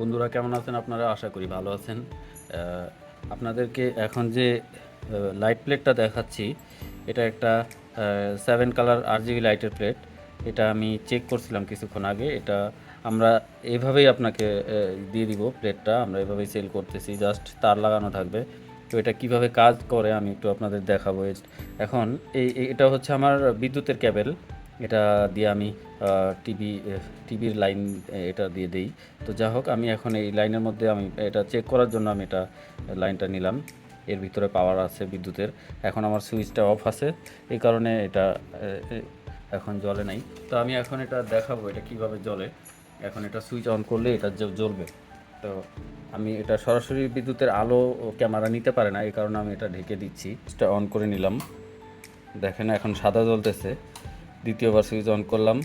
বন্ধুরা কেমন আছেন? আপনারা আশা করি ভালো আছেন। আপনাদেরকে এখন যে লাইট প্লেটটা দেখাচ্ছি, এটা একটা সেভেন কালার আরজিবি লাইটের প্লেট এটা আমি চেক করছিলাম কিছুক্ষণ আগে। এটা আমরা এভাবেই আপনাকে দিয়ে দিব প্লেটটা আমরা এভাবেই সেল করতেছি। জাস্ট তার লাগানো থাকবে। তো এটা কীভাবে কাজ করে আমি একটু আপনাদের দেখাবো। এখন এই এটা হচ্ছে আমার বিদ্যুতের ক্যাবেল এটা দিয়ে আমি টিভি টিভির লাইন এটা দিয়ে দিই। তো যা হোক, আমি এখন এই লাইনের মধ্যে আমি এটা চেক করার জন্য আমি এটা লাইনটা নিলাম। এর ভিতরে পাওয়ার আছে বিদ্যুতের। এখন আমার সুইচটা অফ আছে। এই কারণে এটা এখন জ্বলে নাই। তো আমি এখন এটা দেখাবো, এটা কীভাবে জ্বলে। এখন এটা সুইচ অন করলে এটা জ্বলবে। তো আমি এটা সরাসরি বিদ্যুতের আলো ক্যামেরা নিতে পারে না, এই কারণে আমি এটা ঢেকে দিচ্ছি। এটা অন করে নিলাম। দেখেন, এখন সাদা জ্বলতেছে। দ্বিতীয়বার সুইচ অন করলাম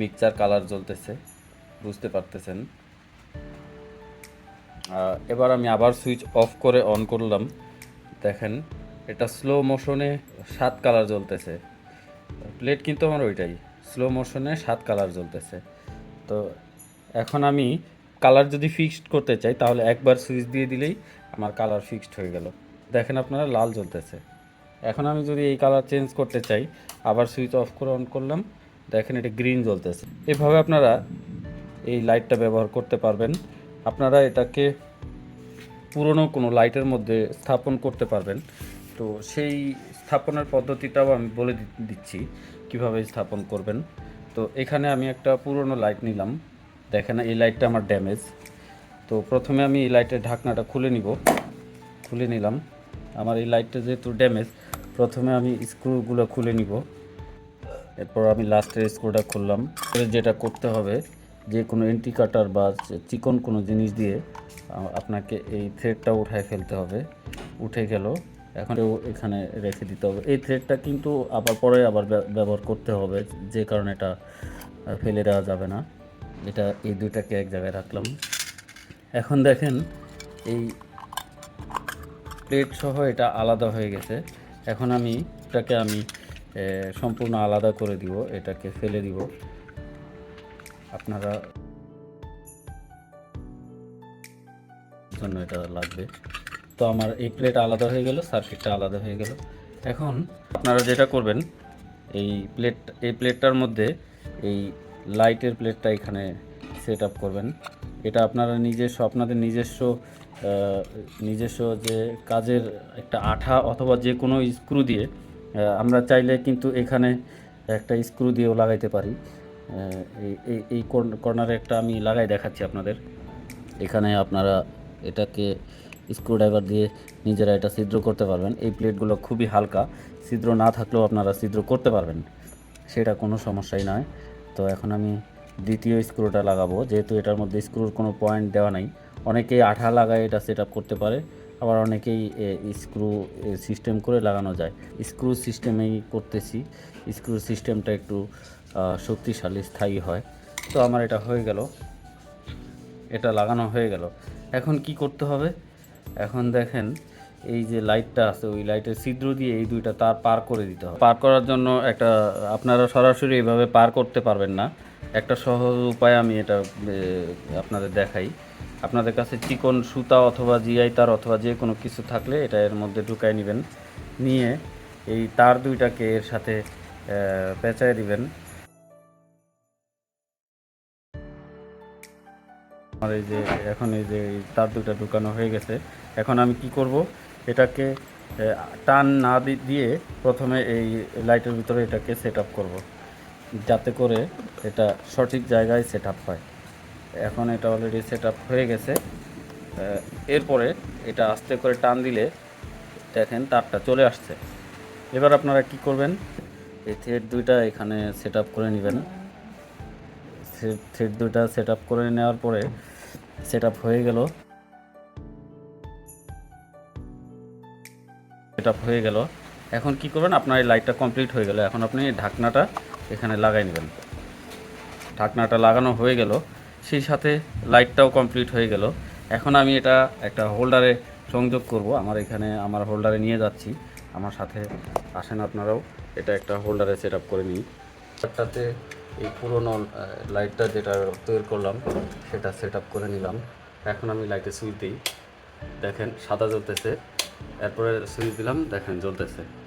মিক্সচার কালার জ্বলতেছে, বুঝতে পারতেছেন। এবার আমি আবার সুইচ অফ করে অন করলাম, দেখেন, এটা স্লো মোশনে সাত কালার জ্বলতেছে। প্লেট কিন্তু আমার ওইটাই স্লো মোশনে সাত কালার জ্বলতেছে। তো এখন আমি কালার যদি ফিক্সড করতে চাই, তাহলে একবার সুইচ দিয়ে দিলেই আমার কালার ফিক্সড হয়ে গেল। দেখেন আপনারা, লাল জ্বলতেছে। এখন আমি যদি এই কালার চেঞ্জ করতে চাই, আবার সুইচ অফ করে অন করলাম, দেখেন এটা গ্রিন জ্বলতেছে। এভাবে আপনারা এই লাইটটা ব্যবহার করতে পারবেন। আপনারা এটাকে পুরনো কোনো লাইটের মধ্যে স্থাপন করতে পারবেন। তো সেই স্থাপনের পদ্ধতিটাও আমি বলে দিচ্ছি, কীভাবে স্থাপন করবেন। তো এখানে আমি একটা পুরনো লাইট নিলাম। দেখেন এই লাইটটা আমার ড্যামেজ তো প্রথমে আমি এই লাইটের ঢাকনাটা খুলে নিব। খুলে নিলাম। আমার এই লাইটটা যেহেতু ড্যামেজ প্রথমে আমি স্ক্রুগুলো খুলে নিব। এরপর আমি লাস্টের স্ক্রুটা খুললাম। যেটা করতে হবে, যে কোনো এন্টি কাটার বা চিকন কোনো জিনিস দিয়ে আপনাকে এই থ্রেডটা উঠায় ফেলতে হবে। উঠে গেল, এখন এখানে রেখে দিতে হবে। এই থ্রেডটা কিন্তু আবার পরে আবার ব্য- ব্যবহার করতে হবে, যে কারণে এটা ফেলে দেওয়া যাবে না। এটা এই দুইটাকে এক জায়গায় রাখলাম। এখন দেখেন, এই প্লেট সহ এটা আলাদা হয়ে গেছে। এখন আমি এটাকে আমি সম্পূর্ণ আলাদা করে দিব, এটাকে ফেলে দিব। আপনারা জন্য এটা লাগবে। তো আমার এই প্লেট আলাদা হয়ে গেল সার্কিটটা আলাদা হয়ে গেল। এখন আপনারা যেটা করবেন, এই প্লেট এই প্লেটটার মধ্যে এই লাইটের প্লেটটা এখানে সেট আপ করবেন। এটা আপনারা নিজস্ব আপনাদের নিজস্ব নিজস্ব যে কাজের একটা আঠা অথবা যে কোনো স্ক্রু দিয়ে আমরা চাইলে কিন্তু এখানে একটা স্ক্রু দিয়েও লাগাইতে পারি। এই এই কর্নারে একটা আমি লাগাই দেখাচ্ছি আপনাদের। এখানে আপনারা এটাকে স্ক্রুড্রাইভার দিয়ে নিজেরা এটা ছিদ্র করতে পারবেন। এই প্লেটগুলো খুবই হালকা। ছিদ্র না থাকলেও আপনারা ছিদ্র করতে পারবেন। সেটা কোনো সমস্যাই নয়। তো এখন আমি দ্বিতীয় স্ক্রুটা লাগাবো। যেহেতু এটার মধ্যে স্ক্রুর কোনো পয়েন্ট দেওয়া নাই, অনেকেই আঠা লাগায় এটা সেট করতে পারে, আবার অনেকেই স্ক্রু সিস্টেম করে লাগানো যায়। স্ক্রু সিস্টেমেই করতেছি স্ক্রু সিস্টেমটা একটু শক্তিশালী, স্থায়ী হয়। তো আমার এটা হয়ে গেল। এটা লাগানো হয়ে গেল। এখন কি করতে হবে? এখন দেখেন, এই যে লাইটটা আছে, ওই লাইটের ছিদ্র দিয়ে এই দুইটা তার পার করে দিতে হবে। পার করার জন্য একটা, আপনারা সরাসরি এইভাবে পার করতে পারবেন না। একটা সহজ উপায় আমি এটা আপনাদের দেখাই। আপনাদের কাছে চিকন সুতা অথবা জিআই তার অথবা যে কোনো কিছু থাকলে এটা এর মধ্যে ঢুকাই নেবেন। নিয়ে এই তার দুইটাকে এর সাথে পেঁচায় দিবেন। আমার এই যে, এখন এই যে তার দুটা ঢুকানো হয়ে গেছে। এখন আমি কি করব? এটাকে টান না দিয়ে প্রথমে এই লাইটের ভিতরে এটাকে সেট আপ করব। যাতে করে এটা সঠিক জায়গায় সেট আপ হয়। এখন এটা অলরেডি সেট আপ হয়ে গেছে। এরপরে এটা আস্তে করে টান দিলে দেখেন তারটা চলে আসছে। এবার আপনারা কি করবেন? এই থ্রেড দুইটা এখানে সেট আপ করে নেবেন। থ্রেড দুইটা সেট আপ করে নেওয়ার পরে সেট আপ হয়ে গেল। সেট আপ হয়ে গেল। এখন কি করবেন? আপনার এই লাইটটা কমপ্লিট হয়ে গেল। এখন আপনি ঢাকনাটা এখানে লাগাই নেবেন। ঢাকনাটা লাগানো হয়ে গেল। সেই সাথে লাইটটাও কমপ্লিট হয়ে গেল। এখন আমি এটা একটা হোল্ডারে সংযোগ করব। আমার এখানে, আমার হোল্ডারে নিয়ে যাচ্ছি। আমার সাথে আসেন আপনারাও। এটা একটা হোল্ডারে সেট আপ করে নিই। একটাতে এই পুরোনো লাইটটা যেটা তৈরি করলাম, সেটা সেট আপ করে নিলাম। এখন আমি লাইটে সুইচ দিই। দেখেন, সাদা জ্বলতেছে। এরপরে সুইচ দিলাম। দেখেন, জ্বলতেছে।